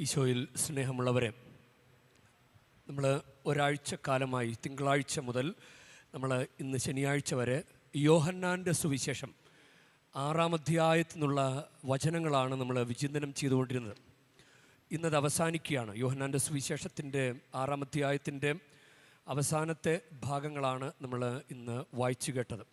ഈശോയിൽ സ്നേഹമുള്ളവരെ നമ്മൾ ഒരാഴ്ച കാലമായി തിങ്കളാഴ്ച മുതൽ നമ്മൾ ഇന്ന് ശനിയാഴ്ച വരെ യോഹന്നാന്റെ സുവിശേഷം ആറാം അധ്യായത്തിൽ നിന്നുള്ള വചനങ്ങളാണ് നമ്മൾ വിചിന്തനം ചെയ്തുകൊണ്ടിരുന്നത്. ഇന്നത് അവസാനിക്കുകയാണ്. യോഹന്നാന്റെ സുവിശേഷത്തിന്റെ ആറാം അധ്യായത്തിന്റെ അവസാനത്തെ ഭാഗങ്ങളാണ് നമ്മൾ ഇന്ന് വായിച്ചു കേട്ടത്.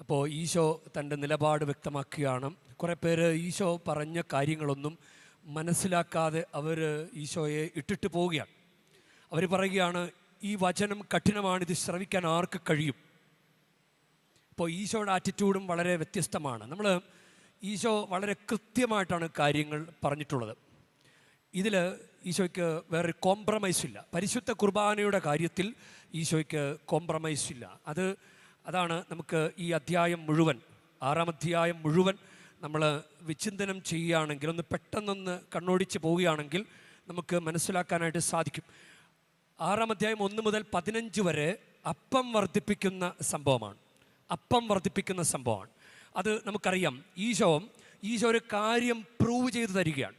അപ്പോൾ ഈശോ തന്റെ നിലപാട് വ്യക്തമാക്കുകയാണ്. കുറേ പേര് ഈശോ പറഞ്ഞ കാര്യങ്ങളൊന്നും മനസ്സിലാക്കാതെ അവർ ഈശോയെ ഇട്ടിട്ട് പോവുകയാണ്. അവർ പറയുകയാണ് ഈ വചനം കഠിനമാണ് ഇത് ശ്രവിക്കാൻ ആർക്ക് കഴിയും? ഇപ്പോൾ ഈശോയുടെ ആറ്റിറ്റ്യൂഡും വളരെ വ്യത്യസ്തമാണ്. നമ്മൾ ഈശോ വളരെ കൃത്യമായിട്ടാണ് കാര്യങ്ങൾ പറഞ്ഞിട്ടുള്ളത്. ഇതിൽ ഈശോയ്ക്ക് വേറെ കോംപ്രമൈസ് ഇല്ല. പരിശുദ്ധ കുർബാനയുടെ കാര്യത്തിൽ ഈശോയ്ക്ക് കോംപ്രമൈസ് ഇല്ല. അത് അതാണ് നമുക്ക് ഈ അധ്യായം മുഴുവൻ ആറാം അധ്യായം മുഴുവൻ നമ്മൾ വിചിന്തനം ചെയ്യുകയാണെങ്കിൽ ഒന്ന് പെട്ടെന്നൊന്ന് കണ്ണോടിച്ച് പോവുകയാണെങ്കിൽ നമുക്ക് മനസ്സിലാക്കാനായിട്ട് സാധിക്കും. ആറാം അധ്യായം ഒന്ന് മുതൽ പതിനഞ്ച് വരെ അപ്പം വർദ്ധിപ്പിക്കുന്ന സംഭവമാണ്. അപ്പം വർദ്ധിപ്പിക്കുന്ന സംഭവമാണ്. അത് നമുക്കറിയാം. ഈശോ ഈശോ ഒരു കാര്യം പ്രൂവ് ചെയ്തു തരികയാണ്.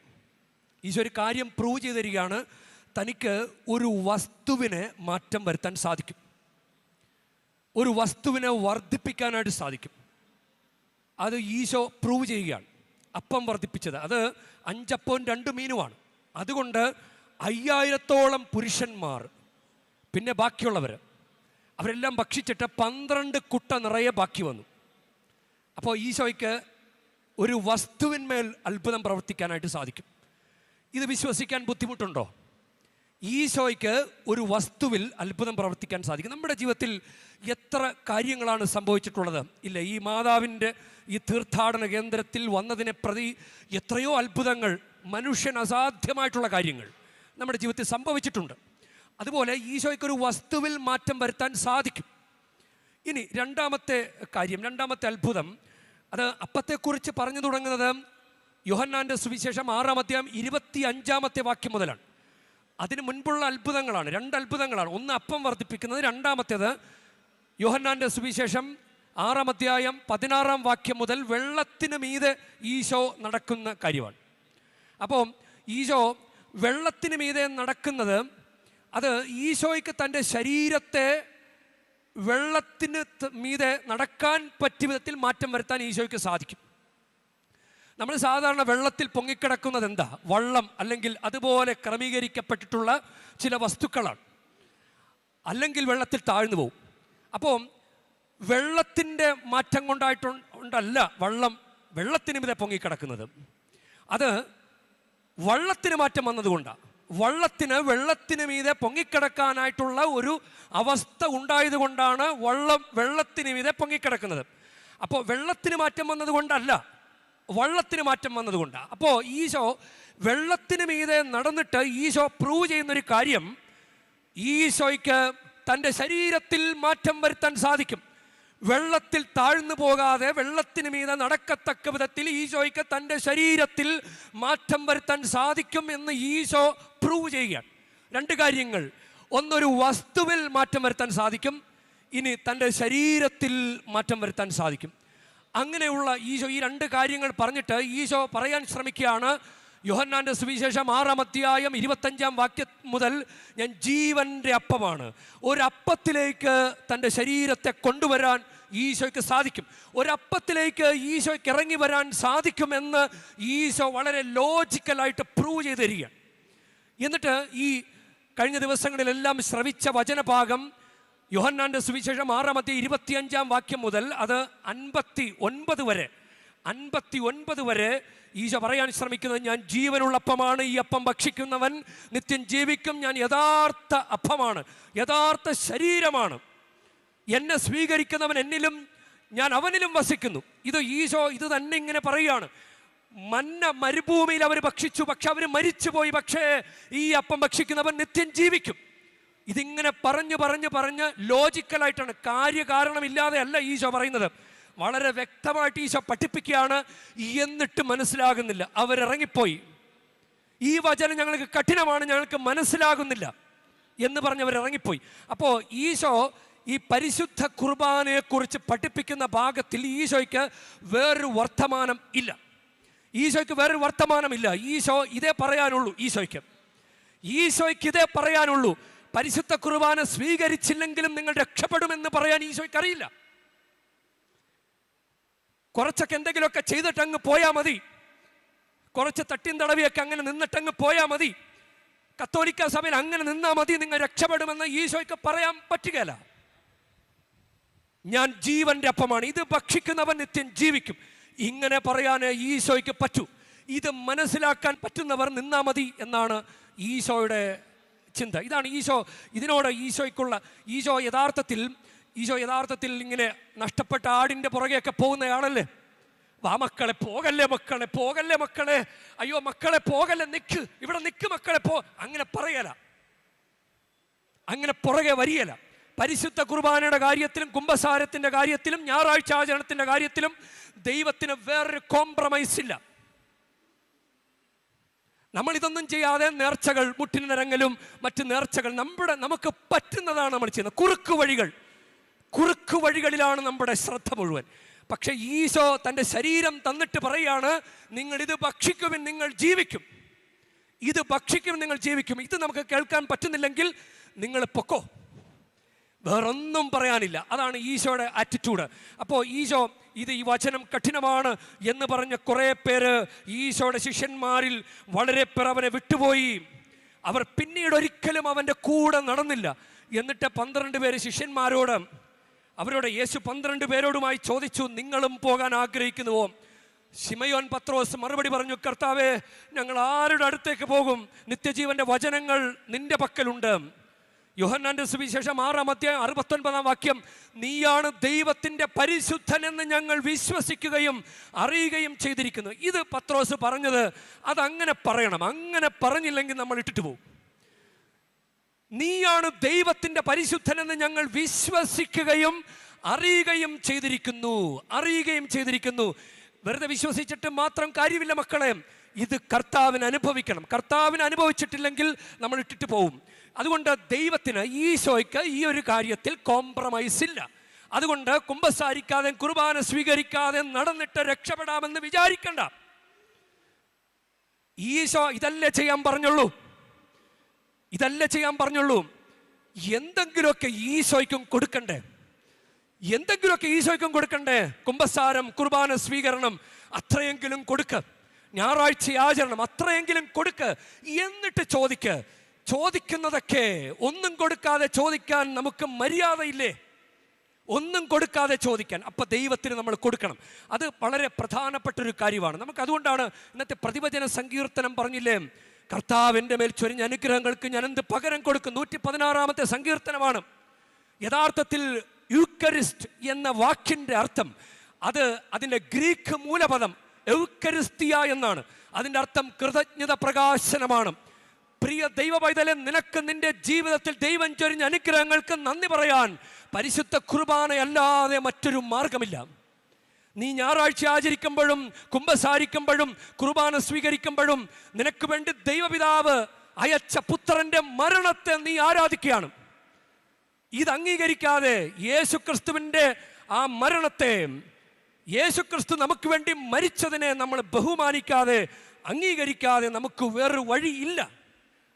ഈശോ ഒരു കാര്യം പ്രൂവ് ചെയ്തു തരികയാണ്. തനിക്ക് ഒരു വസ്തുവിനെ മാറ്റം വരുത്താൻ സാധിക്കും. ഒരു വസ്തുവിനെ വർദ്ധിപ്പിക്കാനായിട്ട് സാധിക്കും. അത് ഈശോ പ്രൂവ് ചെയ്യുകയാണ്. അപ്പം വർദ്ധിപ്പിച്ചത്. അത് അഞ്ചപ്പവും രണ്ട് മീനുമാണ്. അതുകൊണ്ട് അയ്യായിരത്തോളം പുരുഷന്മാർ പിന്നെ ബാക്കിയുള്ളവർ അവരെല്ലാം ഭക്ഷിച്ചിട്ട് പന്ത്രണ്ട് കുട്ട നിറയെ ബാക്കി വന്നു. അപ്പോൾ ഈശോയ്ക്ക് ഒരു വസ്തുവിന്മേൽ അത്ഭുതം പ്രവർത്തിക്കാനായിട്ട് സാധിക്കും. ഇത് വിശ്വസിക്കാൻ ബുദ്ധിമുട്ടുണ്ടോ? ഈശോയ്ക്ക് ഒരു വസ്തുവിൽ അത്ഭുതം പ്രവർത്തിക്കാൻ സാധിക്കും. നമ്മുടെ ജീവിതത്തിൽ എത്ര കാര്യങ്ങളാണ് സംഭവിച്ചിട്ടുള്ളത്? ഇല്ല ഈ മാതാവിന്റെ ഈ തീർത്ഥാടന കേന്ദ്രത്തിൽ വന്നതിനെ പ്രതി എത്രയോ അത്ഭുതങ്ങൾ മനുഷ്യൻ അസാധ്യമായിട്ടുള്ള കാര്യങ്ങൾ നമ്മുടെ ജീവിതത്തിൽ സംഭവിച്ചിട്ടുണ്ട്. അതുപോലെ ഈശോയ്ക്ക് ഒരു വസ്തുവിൽ മാറ്റം വരുത്താൻ സാധിക്കും. ഇനി രണ്ടാമത്തെ കാര്യം രണ്ടാമത്തെ അത്ഭുതം അത് അപ്പത്തെക്കുറിച്ച് പറഞ്ഞു തുടങ്ങുന്നത് യോഹന്നാന്റെ സുവിശേഷം ആറാം അധ്യായം ഇരുപത്തി അഞ്ചാമത്തെ വാക്യം മുതലാണ്. അതിന് മുൻപുള്ള അത്ഭുതങ്ങളാണ്. രണ്ട് അത്ഭുതങ്ങളാണ്. ഒന്ന് അപ്പം വർദ്ധിപ്പിക്കുന്നത് രണ്ടാമത്തേത് യോഹന്നാന്റെ സുവിശേഷം ആറാം അധ്യായം പതിനാറാം വാക്യം മുതൽ വെള്ളത്തിന് മീതെ ഈശോ നടക്കുന്ന കാര്യമാണ്. അപ്പോൾ ഈശോ വെള്ളത്തിന് മീതെ നടക്കുന്നത് അത് ഈശോയ്ക്ക് തന്റെ ശരീരത്തെ വെള്ളത്തിന് മീതെ നടക്കാൻ പറ്റിയ വിധത്തിൽ മാറ്റം വരുത്താൻ ഈശോയ്ക്ക് സാധിക്കും. നമ്മൾ സാധാരണ വെള്ളത്തിൽ പൊങ്ങിക്കിടക്കുന്നത് എന്താ? വള്ളം അല്ലെങ്കിൽ അതുപോലെ ക്രമീകരിക്കപ്പെട്ടിട്ടുള്ള ചില വസ്തുക്കളാണ്. അല്ലെങ്കിൽ വെള്ളത്തിൽ താഴ്ന്നു പോകും അപ്പോൾ വെള്ളത്തിന്റെ മാറ്റം കൊണ്ടായിട്ടുണ്ടല്ല വള്ളം വെള്ളത്തിന് മീതെ പൊങ്ങിക്കിടക്കുന്നത്. അത് വള്ളത്തിന് മാറ്റം വന്നതുകൊണ്ടാണ് വള്ളത്തിന് വെള്ളത്തിന് മീതെ പൊങ്ങിക്കിടക്കാനായിട്ടുള്ള ഒരു അവസ്ഥ ഉണ്ടായതുകൊണ്ടാണ് വള്ളം വെള്ളത്തിന് മീതെ പൊങ്ങിക്കിടക്കുന്നത്. അപ്പോൾ വെള്ളത്തിന് മാറ്റം വന്നതുകൊണ്ടല്ല വള്ളത്തിന് മാറ്റം വന്നതുകൊണ്ടാണ് അപ്പോൾ ഈശോ വെള്ളത്തിന് മീതെ നടന്നിട്ട് ഈശോ പ്രൂവ് ചെയ്യുന്നൊരു കാര്യം ഈശോയ്ക്ക് തന്റെ ശരീരത്തിൽ മാറ്റം വരുത്താൻ സാധിക്കും. വെള്ളത്തിൽ താഴ്ന്നു പോകാതെ വെള്ളത്തിന് മീതെ നടക്കത്തക്ക വിധത്തിൽ ഈശോയ്ക്ക് തന്റെ ശരീരത്തിൽ മാറ്റം വരുത്താൻ സാധിക്കും എന്ന് ഈശോ പ്രൂവ് ചെയ്യുകയാണ്. രണ്ട് കാര്യങ്ങൾ. ഒന്നൊരു വസ്തുവിൽ മാറ്റം വരുത്താൻ സാധിക്കും. ഇനി തന്റെ ശരീരത്തിൽ മാറ്റം വരുത്താൻ സാധിക്കും. അങ്ങനെയുള്ള ഈശോ ഈ രണ്ട് കാര്യങ്ങൾ പറഞ്ഞിട്ട് ഈശോ പറയാൻ ശ്രമിക്കുകയാണ്. യോഹന്നാന്റെ സുവിശേഷം ആറാം അധ്യായം ഇരുപത്തഞ്ചാം വാക്യ മുതൽ ഞാൻ ജീവന്റെ അപ്പമാണ്. ഒരപ്പത്തിലേക്ക് തന്റെ ശരീരത്തെ കൊണ്ടുവരാൻ ഈശോയ്ക്ക് സാധിക്കും. ഒരപ്പത്തിലേക്ക് ഈശോയ്ക്ക് ഇറങ്ങി വരാൻ സാധിക്കുമെന്ന് ഈശോ വളരെ ലോജിക്കലായിട്ട് പ്രൂവ് ചെയ്ത് തരികയാണ് എന്നിട്ട് ഈ കഴിഞ്ഞ ദിവസങ്ങളിലെല്ലാം ശ്രവിച്ച വചനഭാഗം യോഹന്നാന്റെ സുവിശേഷം ആറാമത്തെ ഇരുപത്തിയഞ്ചാം വാക്യം മുതൽ അത് അൻപത്തി ഒൻപത് വരെ അൻപത്തി ഒൻപത് വരെ ഈശോ പറയാൻ ശ്രമിക്കുന്നത് ഞാൻ ജീവനുള്ള അപ്പമാണ് ഈ അപ്പം ഭക്ഷിക്കുന്നവൻ നിത്യം ജീവിക്കും ഞാൻ യഥാർത്ഥ അപ്പമാണ് യഥാർത്ഥ ശരീരമാണ്. എന്നെ സ്വീകരിക്കുന്നവൻ എന്നിലും ഞാൻ അവനിലും വസിക്കുന്നു. ഇത് ഈശോ ഇത് തന്നെ ഇങ്ങനെ പറയുകയാണ്. മന്ന മരുഭൂമിയിൽ അവർ ഭക്ഷിച്ചു പക്ഷെ അവർ മരിച്ചുപോയി പക്ഷേ ഈ അപ്പം ഭക്ഷിക്കുന്നവൻ നിത്യം ജീവിക്കും. ഇതിങ്ങനെ പറഞ്ഞു പറഞ്ഞു പറഞ്ഞ് ലോജിക്കലായിട്ടാണ് കാര്യകാരണമില്ലാതെ അല്ല ഈശോ പറയുന്നത്. വളരെ വ്യക്തമായിട്ട് ഈശോ പഠിപ്പിക്കുകയാണ്. എന്നിട്ട് മനസ്സിലാകുന്നില്ല. അവരിറങ്ങിപ്പോയി. ഈ വചനം ഞങ്ങൾക്ക് കഠിനമാണ്. ഞങ്ങൾക്ക് മനസ്സിലാകുന്നില്ല. എന്ന് പറഞ്ഞവർ ഇറങ്ങിപ്പോയി അപ്പോൾ ഈശോ ഈ പരിശുദ്ധ കുർബാനയെക്കുറിച്ച് പഠിപ്പിക്കുന്ന ഭാഗത്തിൽ ഈശോയ്ക്ക് വേറൊരു വർത്തമാനം ഇല്ല. ഈശോയ്ക്ക് വേറൊരു വർത്തമാനമില്ല ഈശോ ഇതേ പറയാനുള്ളൂ. ഈശോയ്ക്ക്. ഈശോയ്ക്ക് ഇതേ പറയാനുള്ളൂ. പരിശുദ്ധ കുർബാന സ്വീകരിച്ചില്ലെങ്കിലും നിങ്ങൾ രക്ഷപ്പെടുമെന്ന് പറയാൻ ഈശോയ്ക്ക് അറിയില്ല. കുറച്ചൊക്കെ എന്തെങ്കിലുമൊക്കെ ചെയ്തിട്ട് അങ്ങ് പോയാൽ മതി. കുറച്ച് തട്ടിയും തടവിയൊക്കെ അങ്ങനെ നിന്നിട്ടങ്ങ് പോയാൽ മതി. കത്തോലിക്ക സഭയിൽ അങ്ങനെ നിന്നാൽ മതി നിങ്ങൾ രക്ഷപ്പെടുമെന്ന് ഈശോയ്ക്ക് പറയാൻ പറ്റുകയില്ല ഞാൻ ജീവന്റെ അപ്പമാണ് ഇത് ഭക്ഷിക്കുന്നവൻ നിത്യം ജീവിക്കും. ഇങ്ങനെ പറയാൻ ഈശോയ്ക്ക് പറ്റൂ. ഇത് മനസ്സിലാക്കാൻ പറ്റുന്നവർ നിന്നാ മതി എന്നാണ് ഈശോയുടെ ചിന്ത ഇതാണ് ഈശോ ഇതിനോട് ഈശോയ്ക്കുള്ള ഈശോ യഥാർത്ഥത്തിൽ ഈശോ യഥാർത്ഥത്തിൽ ഇങ്ങനെ നഷ്ടപ്പെട്ട ആടിന്റെ പുറകെയൊക്കെ പോകുന്നയാളല്ലേ വാ മക്കളെ പോകല്ലേ മക്കളെ പോകല്ലേ മക്കളെ. അയ്യോ മക്കളെ പോകല്ലേ നിക്ക് ഇവിടെ നിക്ക് മക്കളെ പോ. അങ്ങനെ പറയല. അങ്ങനെ പുറകെ വരികയില്ല പരിശുദ്ധ കുർബാനയുടെ കാര്യത്തിലും കുംഭസാരത്തിന്റെ കാര്യത്തിലും ഞായറാഴ്ച ആചരണത്തിന്റെ കാര്യത്തിലും ദൈവത്തിന് വേറൊരു കോംപ്രമൈസ് ഇല്ല. നമ്മൾ ഇതൊന്നും ചെയ്യാതെ നേർച്ചകൾ മുട്ടിന് നിരങ്ങലും മറ്റ് നേർച്ചകൾ നമ്മുടെ നമുക്ക് പറ്റുന്നതാണ് നമ്മൾ ചെയ്യുന്നത്. കുറുക്ക് വഴികൾ. കുറുക്ക് വഴികളിലാണ് നമ്മുടെ ശ്രദ്ധ മുഴുവൻ. പക്ഷെ ഈശോ തന്റെ ശരീരം തന്നിട്ട് പറയാണ് നിങ്ങൾ ഇത് ഭക്ഷിക്കുമെന്ന് നിങ്ങൾ ജീവിക്കും. ഇത് ഭക്ഷിക്കും നിങ്ങൾ ജീവിക്കും. ഇത് നമുക്ക് കേൾക്കാൻ പറ്റുന്നില്ലെങ്കിൽ നിങ്ങൾ പൊക്കോ. വേറൊന്നും പറയാനില്ല. അതാണ് ഈശോയുടെ ആറ്റിറ്റ്യൂഡ് അപ്പോൾ ഈശോ ഇത് ഈ വചനം കഠിനമാണ് എന്ന് പറഞ്ഞ കുറേ പേര് ഈശോയുടെ ശിഷ്യന്മാരിൽ വളരെ പേർ അവനെ വിട്ടുപോയി. അവർ പിന്നീട് ഒരിക്കലും അവന്റെ കൂടെ നടന്നില്ല. എന്നിട്ട് പന്ത്രണ്ട് പേര് ശിഷ്യന്മാരോട് അവരോട് യേശു പന്ത്രണ്ട് പേരോടുമായി ചോദിച്ചു നിങ്ങളും പോകാൻ ആഗ്രഹിക്കുന്നുവോ? ശിമയോൻ പത്രോസ് മറുപടി പറഞ്ഞു കർത്താവേ ഞങ്ങൾ ആരുടെ അടുത്തേക്ക് പോകും? നിത്യജീവന്റെ വചനങ്ങൾ നിന്റെ പക്കലുണ്ട്. യോഹന്നാന്റെ സുവിശേഷം ആറാം അധ്യായം അറുപത്തൊൻപതാം വാക്യം നീയാണ് ദൈവത്തിന്റെ പരിശുദ്ധൻ എന്ന് ഞങ്ങൾ വിശ്വസിക്കുകയും അറിയുകയും ചെയ്തിരിക്കുന്നു. ഇത് പത്രോസ് പറഞ്ഞത് അതങ്ങനെ പറയണം. അങ്ങനെ പറഞ്ഞില്ലെങ്കിൽ നമ്മൾ ഇട്ടിട്ട് പോകും നീയാണ് ദൈവത്തിന്റെ പരിശുദ്ധനെന്ന് ഞങ്ങൾ വിശ്വസിക്കുകയും അറിയുകയും ചെയ്തിരിക്കുന്നു. അറിയുകയും ചെയ്തിരിക്കുന്നു. വെറുതെ വിശ്വസിച്ചിട്ട് മാത്രം കാര്യമില്ല മക്കളെ. ഇത് കർത്താവിന് അനുഭവിക്കണം. കർത്താവിന് അനുഭവിച്ചിട്ടില്ലെങ്കിൽ നമ്മൾ ഇട്ടിട്ട് പോവും. അതുകൊണ്ട് ദൈവത്തിന് ഈശോയ്ക്ക് ഈ ഒരു കാര്യത്തിൽ കോംപ്രമൈസ് ഇല്ല. അതുകൊണ്ട് കുമ്പസാരിക്കാതെ കുർബാന സ്വീകരിക്കാതെ നടന്നിട്ട് രക്ഷപ്പെടാമെന്ന് വിചാരിക്കണ്ട. ഈശോ ഇതല്ലേ ചെയ്യാൻ പറഞ്ഞുള്ളൂ? ഇതല്ലേ ചെയ്യാൻ പറഞ്ഞുള്ളൂ? എന്തെങ്കിലുമൊക്കെ ഈശോയ്ക്കും കൊടുക്കണ്ടേ? എന്തെങ്കിലുമൊക്കെ ഈശോയ്ക്കും കൊടുക്കണ്ടേ? കുംഭസാരം കുർബാന സ്വീകരണം അത്രയെങ്കിലും കൊടുക്ക്. ഞായറാഴ്ച ആചരണം അത്രയെങ്കിലും കൊടുക്ക്. എന്നിട്ട് ചോദിക്ക്. ചോദിക്കുന്നതൊക്കെ ഒന്നും കൊടുക്കാതെ ചോദിക്കാൻ നമുക്ക് മര്യാദയില്ലേ? ഒന്നും കൊടുക്കാതെ ചോദിക്കാൻ. അപ്പൊ ദൈവത്തിന് നമ്മൾ കൊടുക്കണം. അത് വളരെ പ്രധാനപ്പെട്ട ഒരു കാര്യമാണ്. നമുക്ക് അതുകൊണ്ടാണ് ഇന്നത്തെ പ്രതിവചന സങ്കീർത്തനം പറഞ്ഞില്ലേ? കർത്താവിന്റെ മേൽ ചൊരിഞ്ഞ അനുഗ്രഹങ്ങൾക്ക് ഞാൻ എന്ത് പകരം കൊടുക്കും? നൂറ്റി പതിനാറാമത്തെ സങ്കീർത്തനമാണ്. യഥാർത്ഥത്തിൽ യൂക്കരിസ്റ്റ് എന്ന വാക്കിന്റെ അർത്ഥം അത് അതിന്റെ ഗ്രീക്ക് മൂലപദം എൗക്കരിസ്തിയ എന്നാണ് അതിന്റെ അർത്ഥം കൃതജ്ഞത പ്രകാശനമാണ്. പ്രിയ ദൈവ പൈതലെ നിനക്ക് നിന്റെ ജീവിതത്തിൽ ദൈവം ചൊരിഞ്ഞ അനുഗ്രഹങ്ങൾക്ക് നന്ദി പറയാൻ പരിശുദ്ധ കുർബാനയല്ലാതെ മറ്റൊരു മാർഗമില്ല. നീ ഞായറാഴ്ച ആചരിക്കുമ്പോഴും കുംഭസാരിക്കുമ്പോഴും കുർബാന സ്വീകരിക്കുമ്പോഴും നിനക്ക് വേണ്ടി ദൈവപിതാവ് അയച്ച പുത്രന്റെ മരണത്തെ നീ ആരാധിക്കുകയാണ്. ഇത് അംഗീകരിക്കാതെ യേശു ക്രിസ്തുവിന്റെ ആ മരണത്തെ യേശുക്രിസ്തു നമുക്ക് വേണ്ടി മരിച്ചതിനെ നമ്മൾ ബഹുമാനിക്കാതെ അംഗീകരിക്കാതെ നമുക്ക് വേറൊരു വഴിയില്ല.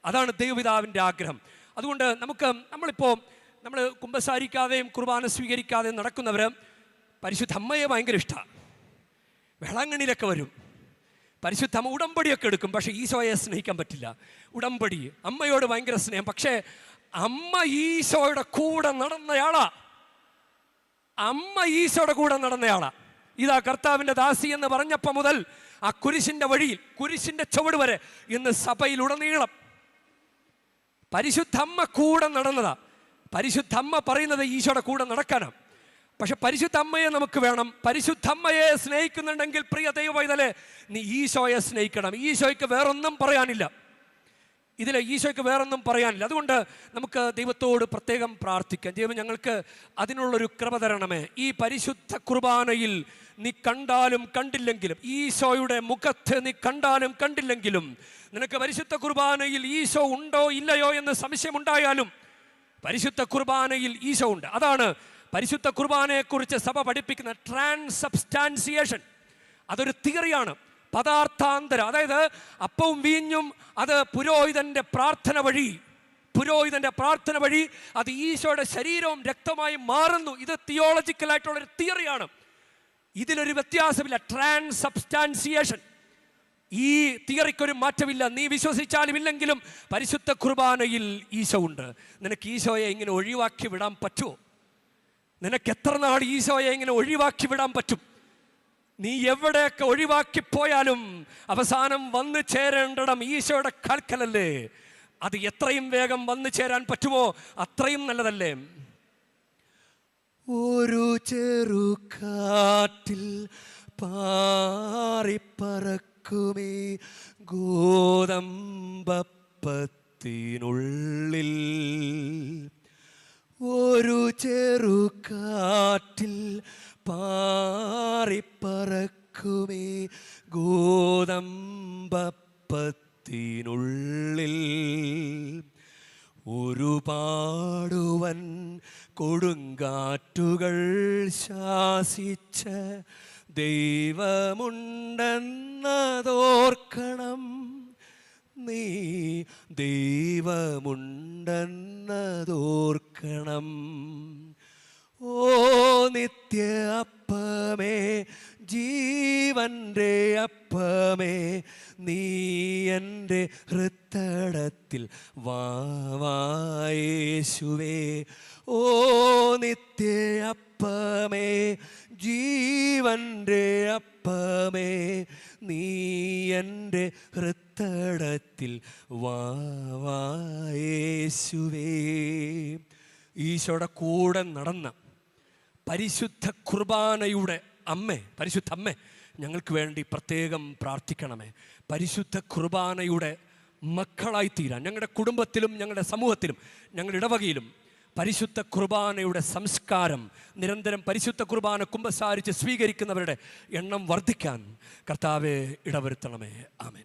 അതാണ് ദൈവപിതാവിന്റെ ആഗ്രഹം. അതുകൊണ്ട് നമുക്ക് നമ്മളിപ്പോൾ നമ്മൾ കുമ്പസാരിക്കാതെയും കുർബാന സ്വീകരിക്കാതെയും നടക്കുന്നവർ പരിശുദ്ധ അമ്മയെ ഭയങ്കര ഇഷ്ടമാണ് വേളാങ്കണ്ണിയിലൊക്കെ വരും. പരിശുദ്ധ അമ്മ ഉടമ്പടിയൊക്കെ എടുക്കും പക്ഷേ ഈശോയെ സ്നേഹിക്കാൻ പറ്റില്ല. ഉടമ്പടി. അമ്മയോട് ഭയങ്കര സ്നേഹം. പക്ഷേ അമ്മ ഈശോയുടെ കൂടെ നടന്നയാളാ. അമ്മ ഈശോയുടെ കൂടെ നടന്നയാളാ. ഇതാ കർത്താവിന്റെ ദാസി എന്ന് പറഞ്ഞപ്പോൾ മുതൽ ആ കുരിശിന്റെ വഴിയിൽ കുരിശിന്റെ ചുവട് വരെ ഇന്ന് സഭയിലുടനീളം. പരിശുദ്ധമ്മ കൂടെ നടന്നതാ. പരിശുദ്ധമ്മ പറയുന്നത് ഈശോയുടെ കൂടെ നടക്കാനാണ്. പക്ഷെ പരിശുദ്ധ അമ്മയെ നമുക്ക് വേണം. പരിശുദ്ധ അമ്മയെ സ്നേഹിക്കുന്നുണ്ടെങ്കിൽ പ്രിയ ദൈവവൈതലെ നീ ഈശോയെ സ്നേഹിക്കണം. ഈശോയ്ക്ക് വേറൊന്നും പറയാനില്ല. ഇതിൽ ഈശോയ്ക്ക് വേറൊന്നും പറയാനില്ല. അതുകൊണ്ട് നമുക്ക് ദൈവത്തോട് പ്രത്യേകം പ്രാർത്ഥിക്കാം. ദൈവം ഞങ്ങൾക്ക് അതിനുള്ളൊരു കൃപ തരണമേ. ഈ പരിശുദ്ധ കുർബാനയിൽ നീ കണ്ടാലും കണ്ടില്ലെങ്കിലും ഈശോയുടെ മുഖത്ത് നീ കണ്ടാലും കണ്ടില്ലെങ്കിലും നിനക്ക് പരിശുദ്ധ കുർബാനയിൽ ഈശോ ഉണ്ടോ ഇല്ലയോ എന്ന് സംശയമുണ്ടായാലും പരിശുദ്ധ കുർബാനയിൽ ഈശോ ഉണ്ട്. അതാണ് പരിശുദ്ധ കുർബാനയെക്കുറിച്ച് സഭ പഠിപ്പിക്കുന്ന ട്രാൻസ് സബ്സ്റ്റാൻസിയേഷൻ അതൊരു തിയറിയാണ്. പദാർത്ഥാന്തരം. അതായത് അപ്പവും വീഞ്ഞും അത് പുരോഹിതന്റെ പ്രാർത്ഥന വഴി പുരോഹിതന്റെ പ്രാർത്ഥന വഴി അത് ഈശോയുടെ ശരീരവും രക്തമായി മാറുന്നു. ഇത് തിയോളജിക്കലായിട്ടുള്ള ഒരു തിയറിയാണ് ഇതിലൊരു വ്യത്യാസമില്ല. ട്രാൻസ് സബ്സ്റ്റാൻസിയേഷൻ ഈ തിയറിക്കൊരു മാറ്റമില്ല. നീ വിശ്വസിച്ചാലും ഇല്ലെങ്കിലും പരിശുദ്ധ കുർബാനയിൽ ഈശോ ഉണ്ട്. നിനക്ക് ഈശോയെ ഇങ്ങനെ ഒഴിവാക്കി വിടാൻ പറ്റുമോ? നിനക്ക് എത്ര നാൾ ഈശോയെ ഇങ്ങനെ ഒഴിവാക്കി വിടാൻ പറ്റും? നീ എവിടെയൊക്കെ ഒഴിവാക്കിപ്പോയാലും അവസാനം വന്നു ചേരേണ്ടിടം ഈശോയുടെ കാൽക്കലല്ലേ? അത് എത്രയും വേഗം വന്നു ചേരാൻ പറ്റുമോ? അത്രയും നല്ലതല്ലേ? ഒരു ചെറുക്കാറ്റിൽ പാറിപ്പറക്കുമേ ഗോതമ്പപ്പത്തിനുള്ളിൽ. കൊടുങ്കാറ്റുകൾ ശാസിച്ച ദൈവമുണ്ടെന്നതോർക്കണം. നീ ദൈവമുണ്ടെന്നതോർക്കണം. ഓ നിത്യ അപ്പമേ ജീവന്റെ അപ്പമേ നീ എന്റെ ഹൃത്തടത്തിൽ വാവായേശുവേ ഓ നിത്യ അപ്പമേ ജീവന്റെ അപ്പമേ നീ എന്റെ ഹൃത്തടത്തിൽ വാവായേശുവേ ഈശോയുടെ കൂടെ നടന്ന പരിശുദ്ധ കുർബാനയുടെ അമ്മേ പരിശുദ്ധ അമ്മേ ഞങ്ങൾക്ക് വേണ്ടി പ്രത്യേകം പ്രാർത്ഥിക്കണമേ. പരിശുദ്ധ കുർബാനയുടെ മക്കളായി തീരാൻ ഞങ്ങളുടെ കുടുംബത്തിലും ഞങ്ങളുടെ സമൂഹത്തിലും ഞങ്ങളുടെ ഇടവകയിലും പരിശുദ്ധ കുർബാനയുടെ സംസ്കാരം നിരന്തരം പരിശുദ്ധ കുർബാന കുംഭസാരിച്ച് സ്വീകരിക്കുന്നവരുടെ എണ്ണം വർദ്ധിക്കാൻ കർത്താവെ ഇടവരുത്തണമേ. ആമേൻ.